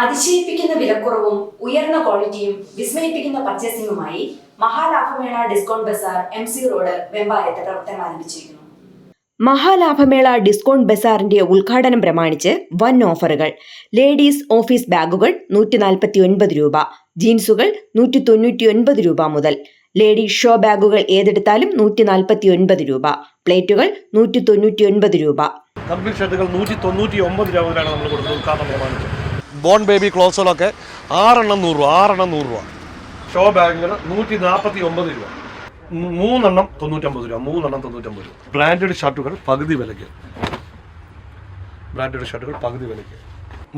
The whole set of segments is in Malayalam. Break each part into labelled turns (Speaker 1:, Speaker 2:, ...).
Speaker 1: അതിശയിപ്പിക്കുന്ന വിലക്കുറവും ഉയർന്ന ക്വാളിറ്റിയും വിസ്മയിപ്പിക്കുന്ന പർച്ചേസിംഗുമായി മഹാലാഭമേള discount bazaar M C road വെമ്പായത്ത് പ്രവർത്തനം ആരംഭിച്ചിരിക്കുന്നു.
Speaker 2: മഹാലാഭമേള ഡിസ്കൗണ്ട് ബസാറിന്റെ ഉദ്ഘാടനം പ്രമാണിച്ച് വൻ ഓഫറുകൾ. ലേഡീസ് ഓഫീസ് ബാഗുകൾ നൂറ്റി നാൽപ്പത്തി ഒൻപത് രൂപ ജീൻസുകൾ നൂറ്റി തൊണ്ണൂറ്റി ഒൻപത് രൂപ മുതൽ. ലേഡീസ് ഷോ ബാഗുകൾ ഏതെടുത്താലും നൂറ്റി നാൽപ്പത്തി ഒൻപത് രൂപ പ്ലേറ്റുകൾ നൂറ്റി തൊണ്ണൂറ്റി ഒൻപത് രൂപ.
Speaker 3: കമ്പിൾ ഷർട്ടുകൾ നൂറ്റി തൊണ്ണൂറ്റി ഒമ്പത് രൂപ മുതലാണ് നമ്മൾ കൊടുക്കുന്നത് ഉദ്ഘാടനം പ്രമാണിച്ച്. ബോൺ ബേബി ക്ലോസുകളൊക്കെ ആറെണ്ണം നൂറ് രൂപ ആറെണ്ണം നൂറ് രൂപ. ഷോ ബാഗുകൾ നൂറ്റി നാൽപ്പത്തി ഒമ്പത് രൂപ. മൂന്നെണ്ണം തൊണ്ണൂറ്റമ്പത് രൂപ മൂന്നെണ്ണം തൊണ്ണൂറ്റമ്പത് രൂപ. ബ്രാൻഡഡ് ഷർട്ടുകൾ പകുതി വിലയ്ക്ക്. ബ്രാൻഡഡ് ഷർട്ടുകൾ പകുതി വിലയ്ക്ക്.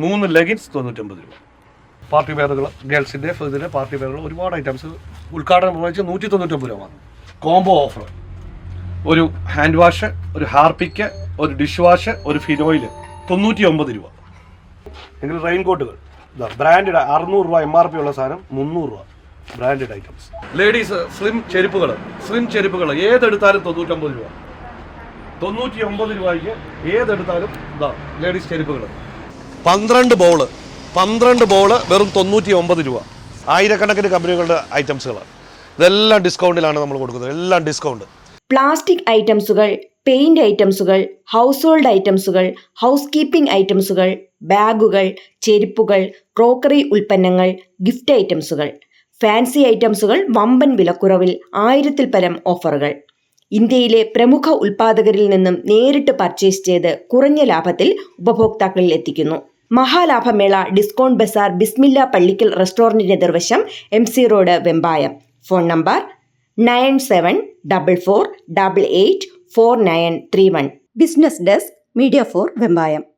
Speaker 3: മൂന്ന് ലെഗിൻസ് തൊണ്ണൂറ്റമ്പത് രൂപ. പാർട്ടി വെയറുകൾ ഗേൾസിന്റെ ഇതിന്റെ പാർട്ടി വെയറുകൾ ഒരുപാട് ഐറ്റംസ് ഉദ്ഘാടനം പ്രമാണിച്ച് നൂറ്റി തൊണ്ണൂറ്റമ്പത് രൂപ കോംബോ ഓഫർ. ഒരു ഹാൻഡ് വാഷ് ഒരു ഹാർപ്പിക്ക് ഒരു ഡിഷ് വാഷ് ഒരു ഫിനോയിൽ തൊണ്ണൂറ്റി ഒമ്പത് രൂപ. എങ്കിൽ റെയിൻകോട്ടുകൾ ബ്രാൻഡഡ് അറുന്നൂറ് രൂപ എം ആർ പി ഉള്ള സാധനം മുന്നൂറ് രൂപ. ബ്രാൻഡഡ് ഐറ്റംസ് ലേഡീസ് സ്ലിം ചെരുപ്പുകൾ. സ്ലിം ചെരുപ്പുകൾ. ഏതെടുത്താലും തൊണ്ണൂറ്റൊമ്പത് രൂപ. തൊണ്ണൂറ്റി ഒമ്പത് രൂപയ്ക്ക് ഏതെടുത്താലും ലേഡീസ് ചെരുപ്പുകൾ. പന്ത്രണ്ട് ബോൾ പന്ത്രണ്ട് ബോൾ വെറും തൊണ്ണൂറ്റി ഒമ്പത് രൂപ. ആയിരക്കണക്കിന് കമ്പനികളുടെ ഐറ്റംസുകളാണ് ഇതെല്ലാം ഡിസ്കൗണ്ടിലാണ് നമ്മൾ കൊടുക്കുന്നത്. എല്ലാം ഡിസ്കൗണ്ട്
Speaker 2: പ്ലാസ്റ്റിക് ഐറ്റംസുകൾ പെയിന്റ് ഐറ്റംസുകൾ ഹൗസ് ഹോൾഡ് ഐറ്റംസുകൾ ഹൗസ് കീപ്പിംഗ് ഐറ്റംസുകൾ ബാഗുകൾ ചെരുപ്പുകൾ ക്രോക്കറി ഉൽപ്പന്നങ്ങൾ ഗിഫ്റ്റ് ഐറ്റംസുകൾ. ഫാൻസി ഐറ്റംസുകൾ വമ്പൻ വിലക്കുറവിൽ ആയിരത്തിൽ പരം ഓഫറുകൾ. ഇന്ത്യയിലെ പ്രമുഖ ഉൽപ്പാദകരിൽ നിന്നും നേരിട്ട് പർച്ചേസ് ചെയ്ത് കുറഞ്ഞ ലാഭത്തിൽ ഉപഭോക്താക്കളിൽ എത്തിക്കുന്നു. മഹാലാഭമേള ഡിസ്കൗണ്ട് ബസാർ ബിസ്മില്ല പള്ളിക്കൽ റെസ്റ്റോറന്റിന്റെ നിർവശം M C road Vembayam. Phone number nine seven double four double eight four nine three one business desk media four Vembayam